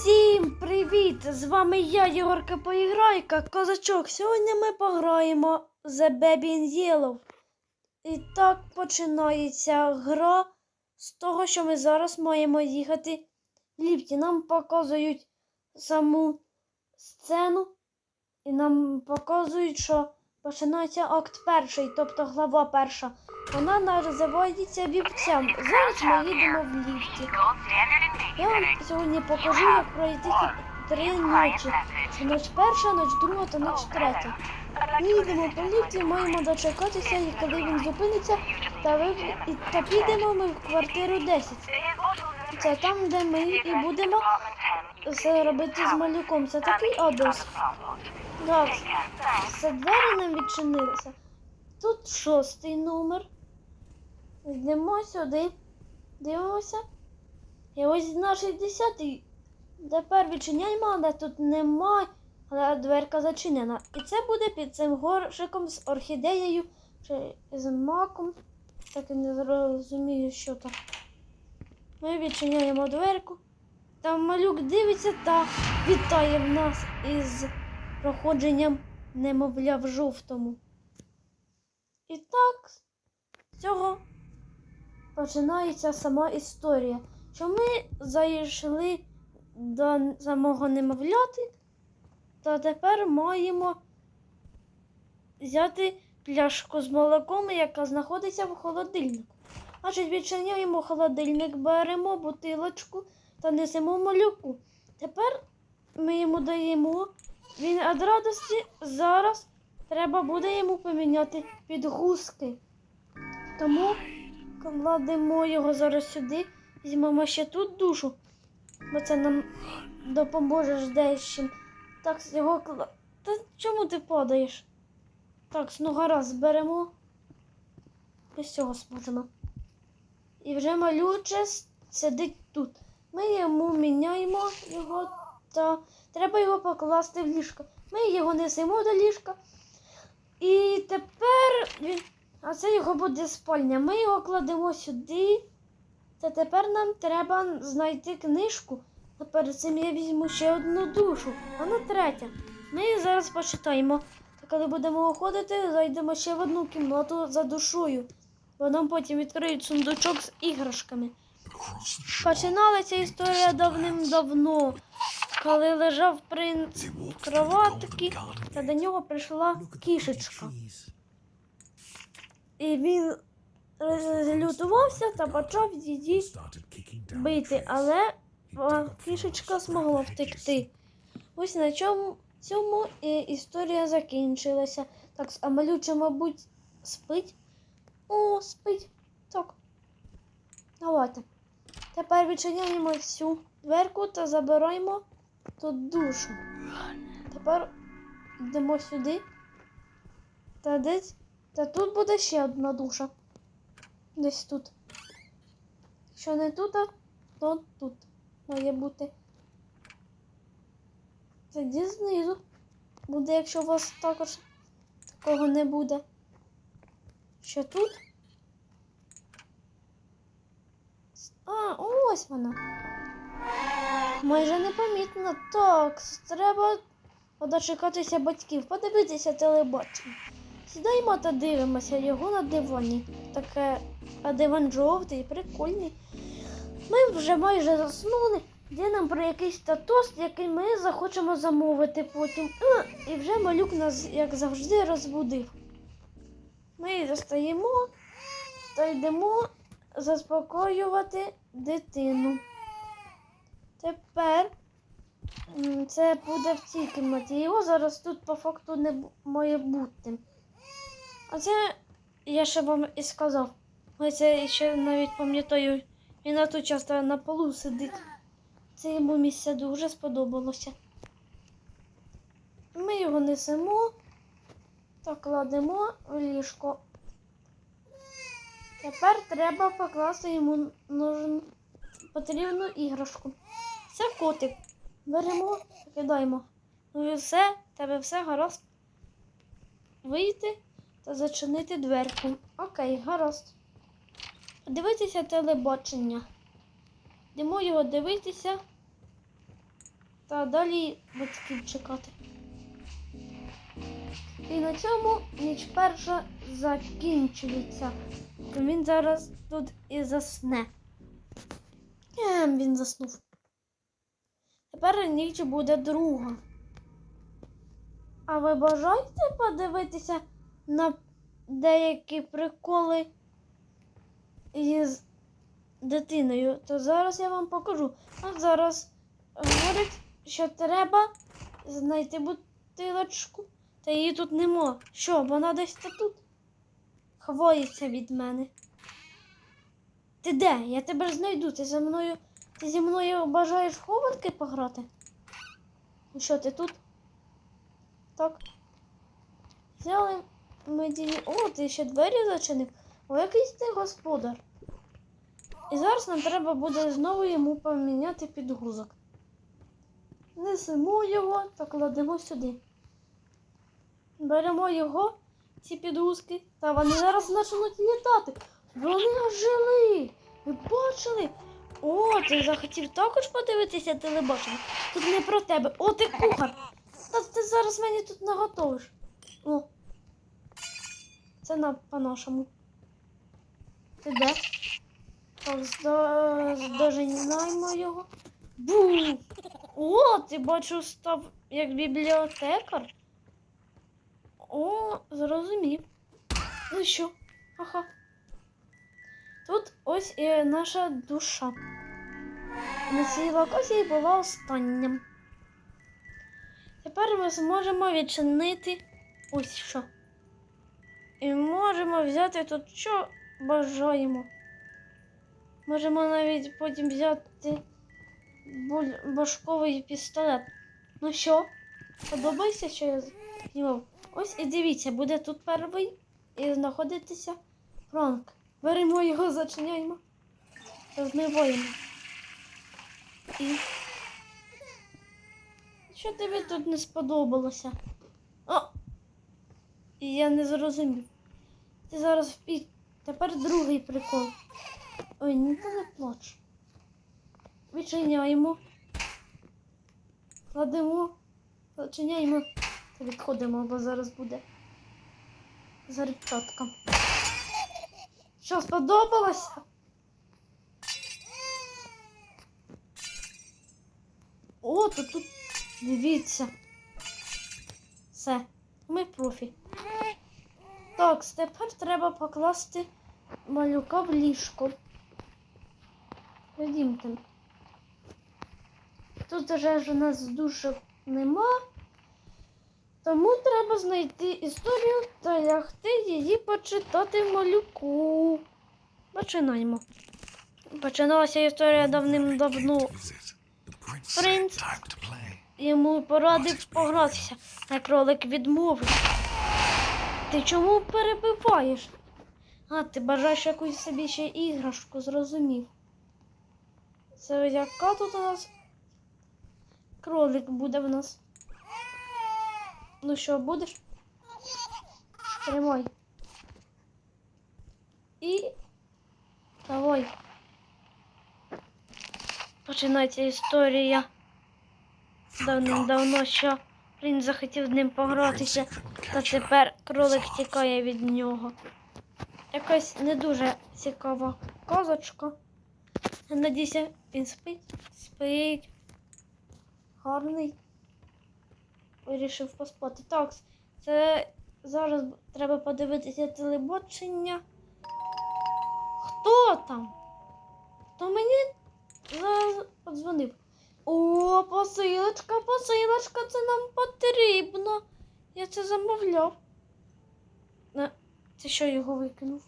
Всім привіт! З вами я, Єгорка Поіграйка, козачок. Сьогодні ми пограємо The Baby in Yellow. І так починається гра з того, що ми зараз маємо їхати ліфті. Нам показують саму сцену, і нам показують, що починається акт перший, тобто глава перша. Вона називається вівцям. Зараз ми їдемо в ліфті. Я вам сьогодні покажу, як пройти три ночі. Це ніч перша, ніч друга та ніч третя. Ми їдемо по ліфті, маємо дочекатися, і коли він зупиниться, та, ви, та підемо ми в квартиру 10. Це там, де ми і будемо робити з малюком. Це такий адрес. Так, все двері нам відчинилися. Тут шостий номер. Йдемо сюди. Дивимося. І ось наш десятий. Тепер відчиняємо, але тут немає. Але дверка зачинена. І це буде під цим горшиком з орхідеєю чи з маком. Так і не зрозумію, що там. Ми відчиняємо дверку. Там малюк дивиться та вітає в нас із проходженням немовля в жовтому. І так, з цього починається сама історія. Що ми зайшли до самого немовляти, то тепер маємо взяти пляшку з молоком, яка знаходиться в холодильнику. Значить, відчиняємо холодильник, беремо бутилочку та несемо малюку. Тепер ми йому даємо. Він від радості зараз треба буде йому поміняти підгузки. Тому кладемо його зараз сюди, візьмемо ще тут душу, бо це нам допоможе ж дещим. Так, його кла... Та чому ти падаєш? Так, ну гаразд, беремо. Ось цього зможемо. І вже малюче сидить тут. Ми йому міняємо його та треба його покласти в ліжко. Ми його несемо до ліжка. І тепер він. А це його буде спальня. Ми його кладемо сюди. Та тепер нам треба знайти книжку. А перед цим я візьму ще одну душу, а не третя. Ми її зараз почитаємо. Та коли будемо уходити, зайдемо ще в одну кімнату за душою. Бо нам потім відкриють сундучок з іграшками. Починалася історія давним-давно, коли лежав принц в кроватки, та до нього прийшла кішечка. І він злютувався та почав її бити, але кішечка змогла втекти. Ось на чому цьому історія закінчилася. Так, а малюче, мабуть, спить. О, спить. Так. Давайте. Тепер відчиняємо всю дверку та забираємо тут душу. Тепер йдемо сюди. Та десь. Та тут буде ще одна душа. Десь тут. Якщо не тут, то тут має бути. Тоді знизу. Буде, якщо у вас також такого не буде. Що тут? А, ось вона. Майже непомітно. Так, треба дочекатися батьків, подивитися телебачення. Сідаємо та дивимося його на дивані. Таке, а диван жовтий, прикольний. Ми вже майже заснули. Де нам про якийсь та тост, який ми захочемо замовити потім. І вже малюк нас, як завжди, розбудив. Ми достаємо та йдемо заспокоювати дитину. Тепер це буде в цій кімнаті. Його зараз тут по факту не має бути. А це я ще вам і сказав. Ой, це ще навіть пам'ятаю, він на ту часто на полу сидить. Це йому місце дуже сподобалося. Ми його несемо та кладемо в ліжко. Тепер треба покласти йому нужну потрібну іграшку. Це котик. Беремо, кидаємо. Ну і все, тебе все гаразд. Вийти та зачинити дверку. Окей, гаразд. Дивитися телебачення. Йдемо його дивитися. та далі батьків чекати. І на цьому ніч перша закінчується. Він зараз тут і засне. Ем, він заснув. Тепер ніч буде друга. А ви бажаєте подивитися на деякі приколи із дитиною? То зараз я вам покажу. А зараз говорить, що треба знайти бутилочку. Та її тут нема. Що, вона десь та тут? Ховається від мене. Ти де? Я тебе знайду. Ти за мною. Ти зі мною бажаєш в хованки пограти? Ну що, ти тут? Так. Взяли ми. О, ти ще двері зачинив. О, якийсь ти господар. І зараз нам треба буде знову йому поміняти підгузок. Несемо його та кладемо сюди. Беремо його, ці підгузки, та вони зараз почнуть літати. Вони ожили. Ви бачили? О, ти захотів також подивитися телебачення. Тут не про тебе. О, ти кухар. Та ти зараз мені тут наготовиш. О. Це на по-нашому. Так, здо... здоженаємо його. Бу! О, ти бачу, став як бібліотекар. О, зрозумів. Ну що? Ось і наша душа. На цій локації була останнім. Тепер ми зможемо відчинити ось що. І можемо взяти тут що бажаємо. Можемо навіть потім взяти башковий пістолет. Ну що, подобається, що я знімав? Ось і дивіться, буде тут перший і знаходитися Франк. Беремо його, зачиняємо, розмиваємо. І. Що тобі тут не сподобалося? О! І я не зрозумів. Ти зараз впій. Тепер другий прикол. Ой, ніхто не плач. Відчиняємо. Кладемо. Зачиняємо. Та відходимо, бо зараз буде зарплатка. Що, сподобалося? О, то тут дивіться. Все, ми профі. Так, тепер треба покласти малюка в ліжко. Ходімте. Тут вже ж у нас душок нема. Тому треба знайти історію та лягти її почитати малюку. Починаємо. Починалася історія давним-давно. Play. Йому порадив погратися, а кролик відмовив. Ти чому перебиваєш? А, ти бажаєш якусь собі ще іграшку, зрозумів. Це яка тут у нас? Кролик буде в нас. Ну що, будеш? Тримай. І. Давай. Починається історія. Давним-давно, що він захотів ним погратися, та тепер кролик тікає від нього. Якась не дуже цікава казочка. Я Надіюся, він спить. Спить. Гарний. Вирішив поспати. Так, це зараз треба подивитися телебачення. Хто там? Хто мені зараз подзвонив? О, посилочка, посилочка, це нам потрібно. Я це замовляв. Ти що його викинув?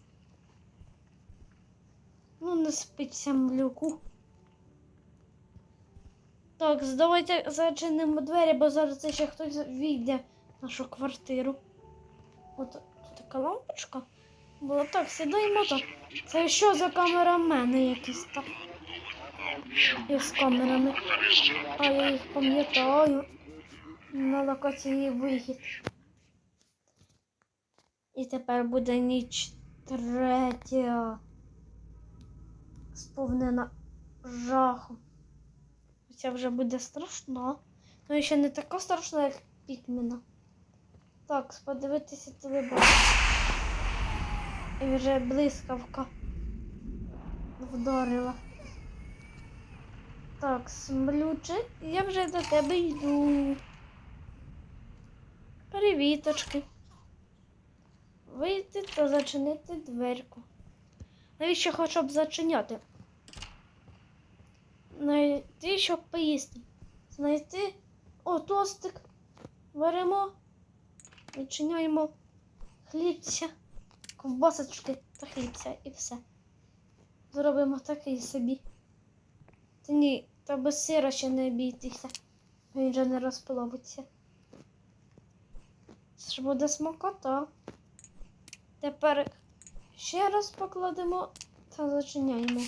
Ну, не спиться млюку. Так, давайте зачинимо двері, бо зараз ще хтось війде в нашу квартиру. От тут така лампочка. Було так, сідаємо так. Це що за камерамени якісь там? Із камерами. А я їх пам'ятаю. На локації вихід. І тепер буде ніч третя. Сповнена жаху. Це вже буде страшно. Ну, ще не така страшна, як Пікміна. Так, подивитися телебачення. І вже блискавка вдарила. Так, смлюче, я вже до тебе йду. Привіточки. Вийти та зачинити дверку. Навіщо хоча б зачиняти? Знайти, щоб поїсти. Знайти. О. Беремо. Відчиняємо хлібця, ковбасочки та хлібця і все. Зробимо такий собі. Та ні, та без сира ще не обійтися. Він же не розплавиться. Це буде смакота. Тепер ще раз покладемо та зачиняємо.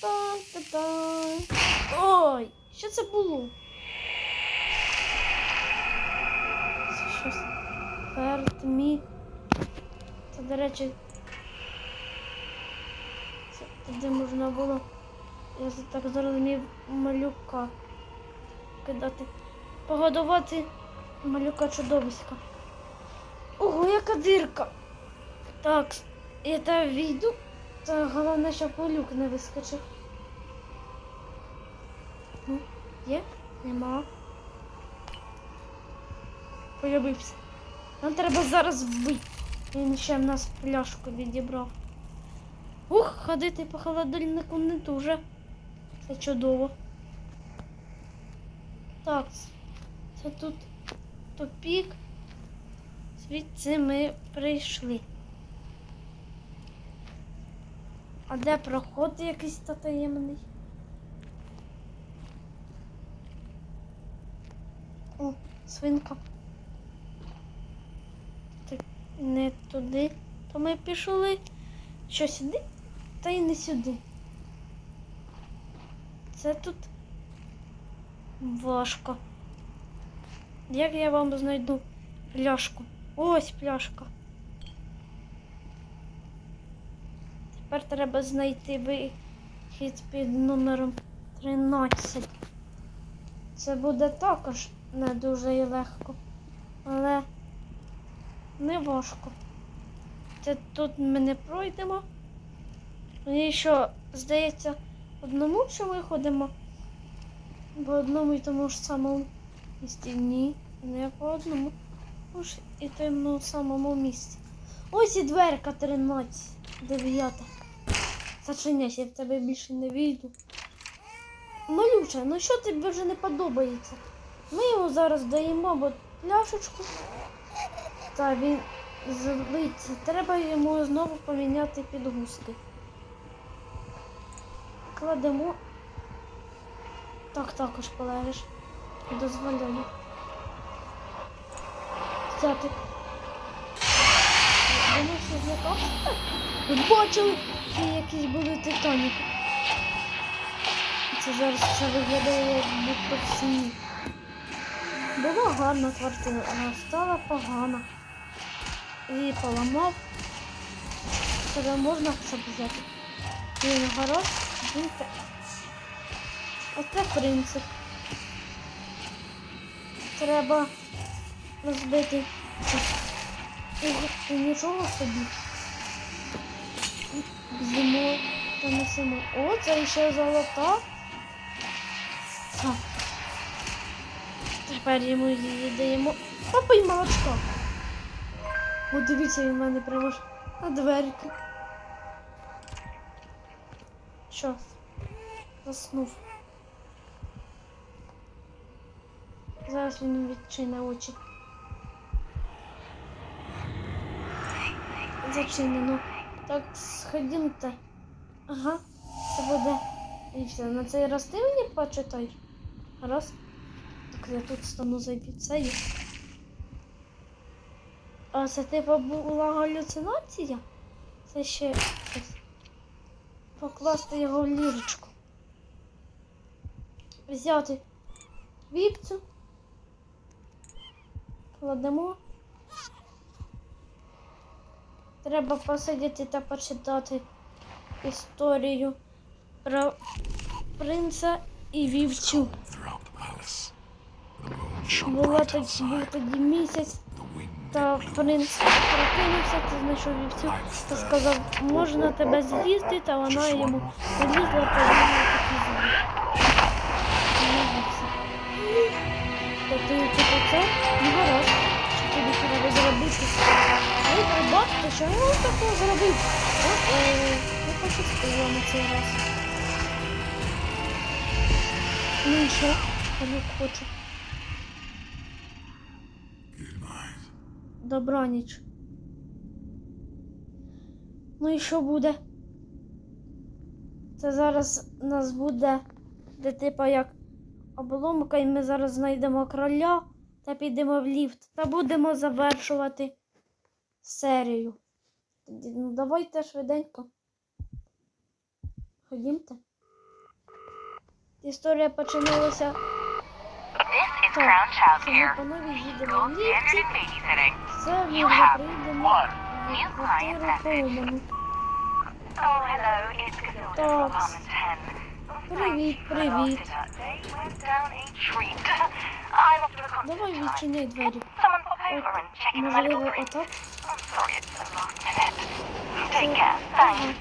Та-та-та-та-та. Ой, що це було? Це щось. Me. Це, до речі, це туди можна було, я так зрозумів, малюка кидати. Погодувати малюка чудовиська. Ого, яка дирка. Так, я та війду, головне, щоб малюк не вискочив. Ну, є? Нема. Появився. Нам треба зараз вбити. Він ще в нас пляшку відібрав. Ух, ходити по холодильнику не дуже. Це чудово. Так, це тут тупік. Звідси ми прийшли. А де проход якийсь та таємний? О, свинка. Так, не туди. То ми пішли. Що сюди? Та й не сюди. Це тут важко. Як я вам знайду пляшку? Ось пляшка. Тепер треба знайти вихід під номером 13. Це буде також не дуже і легко, але не важко. Це тут ми не пройдемо. І що, здається, одному що виходимо? По одному і тому ж самому місці. Ні, не по одному. Уж і тому самому місці. Ось і дверка 13, 9. Зачиняйся, я в тебе більше не вийду. Малюча, ну що тобі вже не подобається? Ми йому зараз даємо бо пляшечку. Та він злиться. Треба йому знову поміняти підгузки. Кладемо. Так, також полежиш. Дозволяю. Взяти. Думаю, що злякався. Ви які якісь були титаніки. Це зараз все виглядає як будто в сні. Була гарна квартира, а стала погана. Її поламав. Тебе можна щоб взяти. Він гаразд, він те. Оце принцип. Треба розбити. І, і нічого собі. Б'ємо та несемо. О, це ще золота. Так. Тепер йому її даємо. Папа й молочка. О, дивіться, він в мене прямо ж на дверки. Що? Заснув. Зараз він відчине очі. Зачинено. Так, сходімте. Ага, це буде. І все. На цей раз ти мені почитай. Раз. Так я тут стану за піцею. А це типу була галюцинація? Це ще щось. Покласти його в ліжечку. Взяти віпцю. Кладемо. Треба посидіти та почитати історію про принца і вівцю. Була тоді, був тоді місяць, та принц прокинувся, ти знайшов вівцю та сказав, можна тебе з'їсти, та вона йому залізла та він такий з'їв. Та ти типу це не гаразд, що тобі треба зробити. Пробачте, що я такого зробив. Не пощастило на цей раз. Ну хоче. Good night. Добраніч. Ну і що буде? Це зараз у нас буде, де типа як обломка, і ми зараз знайдемо короля та підемо в ліфт та будемо завершувати серію. Ну давайте швиденько. Ходімте. Історія починалася. Так, Crown Child що ми here. панове їдемо School в standard ліфті. and babysitting. Це ми You вже have прийдемо one в new квартиру client message. Полуману. Oh, hello, it's Casilda Так. from apartment 10. Привіт, привіт. Давай відчиняй двері. Можливо, отак. Це-.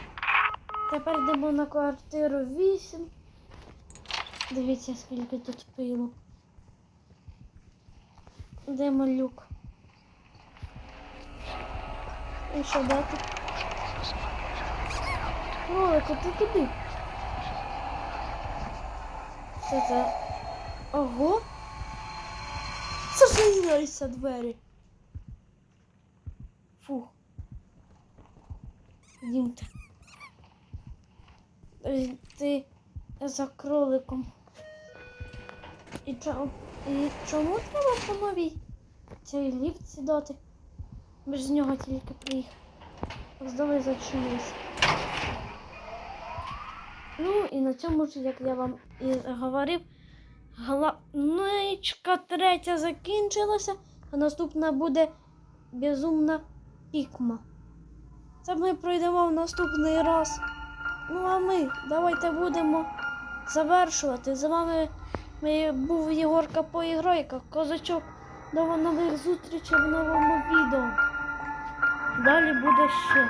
Тепер йдемо на квартиру 8. Дивіться, скільки тут пилу. Де малюк? І що де ти? Кролику, ти куди? Що це? Ого! Зажиняйся двері. Фух. Дімте. Ти за кроликом. І чому, і чому треба по новій цей ліфт сідати? Ми ж з нього тільки приїхали. Давай зачинилися. Ну і на цьому ж, як я вам і говорив, главничка третя закінчилася, а наступна буде безумна пікма. Це ми пройдемо в наступний раз. Ну а ми давайте будемо завершувати. З вами ми був Єгорка Поіграйка, козачок. До нових зустрічей в новому відео. Далі буде ще.